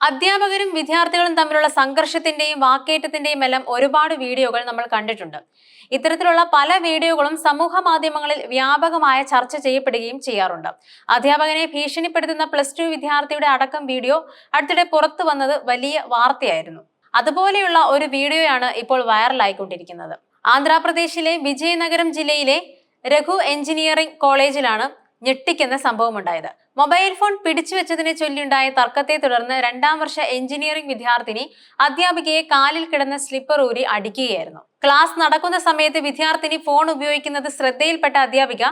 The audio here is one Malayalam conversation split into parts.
അധ്യാപകരും വിദ്യാർത്ഥികളും തമ്മിലുള്ള സംഘർഷത്തിന്റെയും വാക്കേറ്റത്തിന്റെയും എല്ലാം ഒരുപാട് വീഡിയോകൾ നമ്മൾ കണ്ടിട്ടുണ്ട്. ഇത്തരത്തിലുള്ള പല വീഡിയോകളും സമൂഹ മാധ്യമങ്ങളിൽ വ്യാപകമായ ചർച്ച ചെയ്യപ്പെടുകയും ചെയ്യാറുണ്ട്. അധ്യാപകനെ ഭീഷണിപ്പെടുത്തുന്ന പ്ലസ് ടു വിദ്യാർത്ഥിയുടെ അടക്കം വീഡിയോ അടുത്തിടെ പുറത്തു വന്നത് വലിയ വാർത്തയായിരുന്നു. അതുപോലെയുള്ള ഒരു വീഡിയോയാണ് ഇപ്പോൾ വൈറലായിക്കൊണ്ടിരിക്കുന്നത്. ആന്ധ്രാപ്രദേശിലെ വിജയനഗരം ജില്ലയിലെ രഘു എഞ്ചിനീയറിംഗ് കോളേജിലാണ് ഞെട്ടിക്കുന്ന സംഭവമുണ്ടായത്. മൊബൈൽ ഫോൺ പിടിച്ചു വെച്ചതിനെ ചൊല്ലിയുണ്ടായ തർക്കത്തെ തുടർന്ന് രണ്ടാം വർഷ എഞ്ചിനീയറിംഗ് വിദ്യാർത്ഥിനി അധ്യാപികയെ കാലിൽ കിടന്ന സ്ലിപ്പർ ഊരി അടിക്കുകയായിരുന്നു. ക്ലാസ് നടക്കുന്ന സമയത്ത് വിദ്യാർത്ഥിനി ഫോൺ ഉപയോഗിക്കുന്നത് ശ്രദ്ധയിൽപ്പെട്ട അധ്യാപിക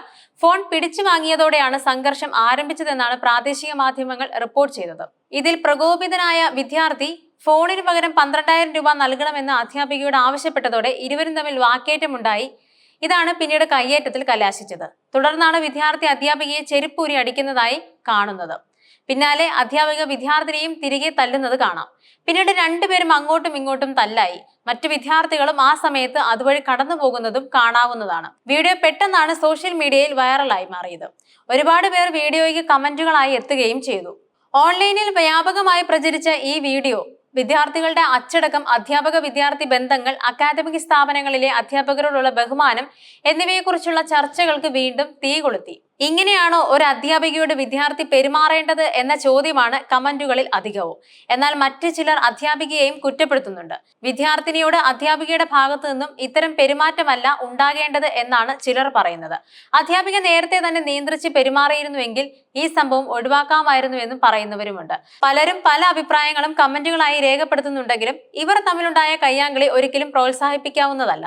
ഫോൺ പിടിച്ചു വാങ്ങിയതോടെയാണ് സംഘർഷം ആരംഭിച്ചതെന്നാണ് പ്രാദേശിക മാധ്യമങ്ങൾ റിപ്പോർട്ട് ചെയ്തത്. ഇതിൽ പ്രകോപിതനായ വിദ്യാർത്ഥി ഫോണിന് പകരം പന്ത്രണ്ടായിരം രൂപ നൽകണമെന്ന് അധ്യാപികയോട് ആവശ്യപ്പെട്ടതോടെ ഇരുവരും തമ്മിൽ വാക്കേറ്റമുണ്ടായി. ഇതാണ് പിന്നീട് കയ്യേറ്റത്തിൽ കലാശിച്ചത്. തുടർന്നാണ് വിദ്യാർത്ഥി അധ്യാപികയെ ചെരുപ്പൂരി അടിക്കുന്നതായി കാണുന്നത്. പിന്നാലെ അധ്യാപിക വിദ്യാർത്ഥിനിയും തിരികെ തല്ലുന്നത് കാണാം. പിന്നീട് രണ്ടുപേരും അങ്ങോട്ടും ഇങ്ങോട്ടും തല്ലായി. മറ്റു വിദ്യാർത്ഥികളും ആ സമയത്ത് അതുവഴി കടന്നു പോകുന്നതും കാണാവുന്നതാണ്. വീഡിയോ പെട്ടെന്നാണ് സോഷ്യൽ മീഡിയയിൽ വൈറലായി മാറിയത്. ഒരുപാട് പേർ വീഡിയോയ്ക്ക് കമന്റുകളായി എത്തുകയും ചെയ്തു. ഓൺലൈനിൽ വ്യാപകമായി പ്രചരിച്ച ഈ വീഡിയോ വിദ്യാർത്ഥികളുടെ അച്ചടക്കം അധ്യാപക വിദ്യാർത്ഥി ബന്ധങ്ങൾ അക്കാദമിക് സ്ഥാപനങ്ങളിലെ അധ്യാപകരോടുള്ള ബഹുമാനം എന്നിവയെക്കുറിച്ചുള്ള ചർച്ചകൾക്ക് വീണ്ടും തീ കൊളുത്തി ഇങ്ങനെയാണോ ഒരു അധ്യാപികയുടെ വിദ്യാർത്ഥി പെരുമാറേണ്ടത് എന്ന ചോദ്യമാണ് കമന്റുകളിൽ അധികവും. എന്നാൽ മറ്റു ചിലർ അധ്യാപികയെയും കുറ്റപ്പെടുത്തുന്നുണ്ട്. വിദ്യാർത്ഥിനിയോട് അധ്യാപികയുടെ ഭാഗത്തു നിന്നും ഇത്തരം പെരുമാറ്റമല്ല ഉണ്ടാകേണ്ടത് എന്നാണ് ചിലർ പറയുന്നത്. അധ്യാപിക നേരത്തെ തന്നെ നിയന്ത്രിച്ച് പെരുമാറിയിരുന്നുവെങ്കിൽ ഈ സംഭവം ഒഴിവാക്കാമായിരുന്നു എന്നും പറയുന്നവരുമുണ്ട്. പലരും പല അഭിപ്രായങ്ങളും കമന്റുകളായി രേഖപ്പെടുത്തുന്നുണ്ടെങ്കിലും ഇവർ തമ്മിലുണ്ടായ കയ്യാങ്കളി ഒരിക്കലും പ്രോത്സാഹിപ്പിക്കാവുന്നതല്ല.